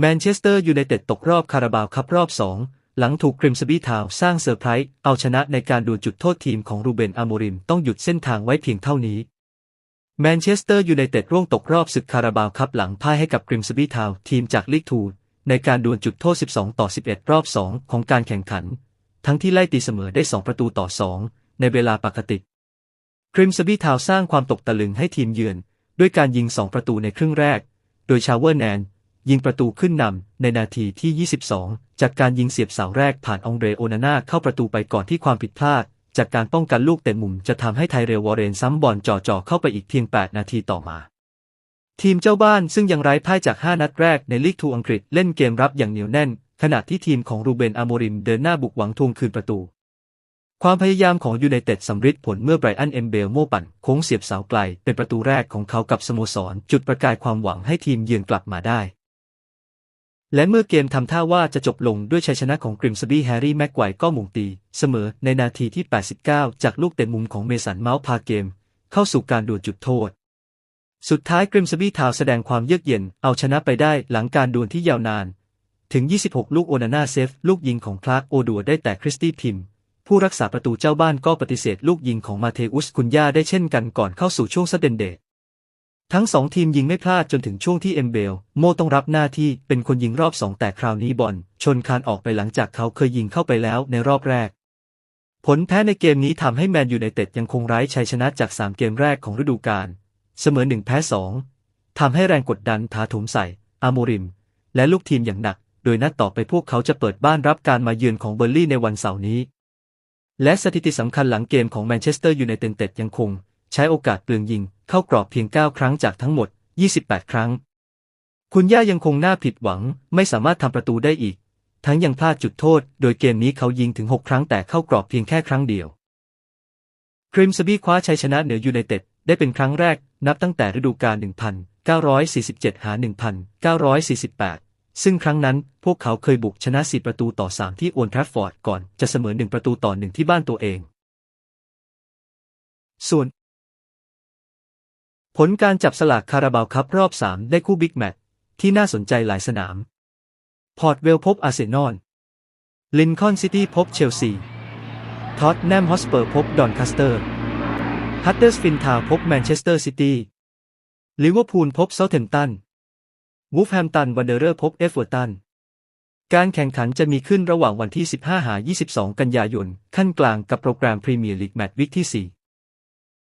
แมนเชสเตอร์ยูไนเต็ดตกรอบคาราบาวคัพรอบ2หลังถูกกริมสบีทาวสร้างเซอร์ไพรส์เอาชนะในการดวลจุดโทษทีมของรูเบนอาโมริมต้องหยุดเส้นทางไว้เพียงเท่านี้ แมนเชสเตอร์ยูไนเต็ดร่วงตกรอบศึกคาราบาวคัพหลังพ่ายให้กับกริมสบีทาวทีมจากลีกทูในการดวลจุดโทษ 12 ต่อ 11 รอบ 2 ของการแข่งขัน ทั้งที่ไล่ตีเสมอได้ 2 ประตูต่อ 2 ในเวลาปกติกริมสบีทาวสร้างความตกตะลึงให้ทีมเยือน ด้วยการยิง 2 ประตูในครึ่งแรก โดยชาวเวอร์แนน ยิงประตูขึ้นนำในนาทีที่ 22 จากการยิงเสียบเสาแรกผ่านองเดรโอนาน่าเข้าประตูไปก่อนที่ความผิดพลาด จากการป้องกันลูกเตะมุมจะทำให้ไทเรลวอร์เรนซ้ำบอลจ่อๆเข้าไปอีกเพียง 8 นาทีต่อมา ทีมเจ้าบ้านซึ่งยังไร้พ่ายจาก 5 นัดแรกในลีกทูอังกฤษเล่นเกมรับอย่างเหนียวแน่น ขณะที่ทีมของรูเบนอาโมริมเดินหน้าบุกหวังทวงคืนประตูความพยายามของยูไนเต็ดสำฤทธิ์ผลเมื่อไบรอันเอมเบลโม่ปั่นโค้งเสียบเสาไกล เป็นประตูแรกของเขากับสโมสร จุดประกายความหวังให้ทีมเยือนกลับมาได้ และเมื่อเกมทำท่าว่าจะจบลงด้วยชัยชนะของกริมสบี้แฮร์รี่แม็กไกวก็หม่งตี เสมอในนาทีที่ 89 จากลูกเตะมุมของเมสันเมาส์พาเกม เข้าสู่การดวลจุดโทษ สุดท้ายกริมสบี้ทาวแสดงความเยือกเย็นเอาชนะไปได้หลังการดวลที่ยาวนาน ถึง 26 ลูกโอนาน่าเซฟ ลูกยิงของคลาร์กโอดัวได้แต่คริสตี้พิมผู้รักษาประตูเจ้าบ้านก็ปฏิเสธลูกยิงของมาเทอุสคุนยาได้เช่นกันก่อนเข้าสู่ช่วงสเตนเดต ทั้งสองทีมยิงไม่พลาดจนถึงช่วงที่เอมเบล โมต้องรับหน้าที่เป็นคนยิงรอบสองแต่คราวนี้บอลชนคานออกไปหลังจากเขาเคยยิงเข้าไปแล้วในรอบแรก ผลแพ้ในเกมนี้ทำให้แมนยูไนเต็ดยังคงไร้ชัยชนะจาก 3 เกมแรกของฤดูกาลเสมอหนึ่งแพ้สองทำให้แรงกดดันถาถมใส่อาโมริม และลูกทีมอย่างหนัก โดยนัดต่อไปพวกเขาจะเปิดบ้านรับการมาเยือนของเบอร์ลี่ในวันเสาร์นี้ และสถิติสำคัญหลังเกมของแมนเชสเตอร์ยูไนเต็ดยังคง ใช้โอกาสเปลืองยิง เข้ากรอบเพียง 9 ครั้งจากทั้งหมด 28 ครั้ง คุณย่ายังคงน่าผิดหวัง ไม่สามารถทำประตูได้อีก ทั้งยังพลาดจุดโทษ โดยเกมนี้เขายิงถึง 6 ครั้งแต่เข้ากรอบเพียงแค่ครั้งเดียว คริมสบี้คว้าชัยชนะเหนือยูไนเต็ดได้เป็นครั้งแรกนับตั้งแต่ฤดูกาล 1947 หา 1948 ซึ่งครั้งนั้นพวกเขาเคยบุกชนะ 4 ประตูต่อ 3 ที่โอนทรฟฟอร์ดก่อนจะเสมอ 1 ประตูต่อ 1 ที่บ้านตัวเอง ส่วน ผลการจับสลากคาราบาวคัพรอบ 3 ได้คู่บิ๊กแมตช์ที่น่าสนใจหลายสนาม พอร์ตเวลพบอาร์เซนอล ลินคอล์นซิตี้พบเชลซี ท็อตแนมฮอสเปอร์พบดอนคัสเตอร์ ฮัตเตอร์สฟินทาวน์พบแมนเชสเตอร์ซิตี้ ลิเวอร์พูลพบเซาเท์แฮมตัน วูฟแฮมตันวันเดอร์พบเอฟเวอร์ตัน การแข่งขันจะมีขึ้นระหว่างวันที่ 15 หา 22 กันยายน ขั้นกลางกับโปรแกรมพรีเมียร์ลีกแมตช์วิกที่ 4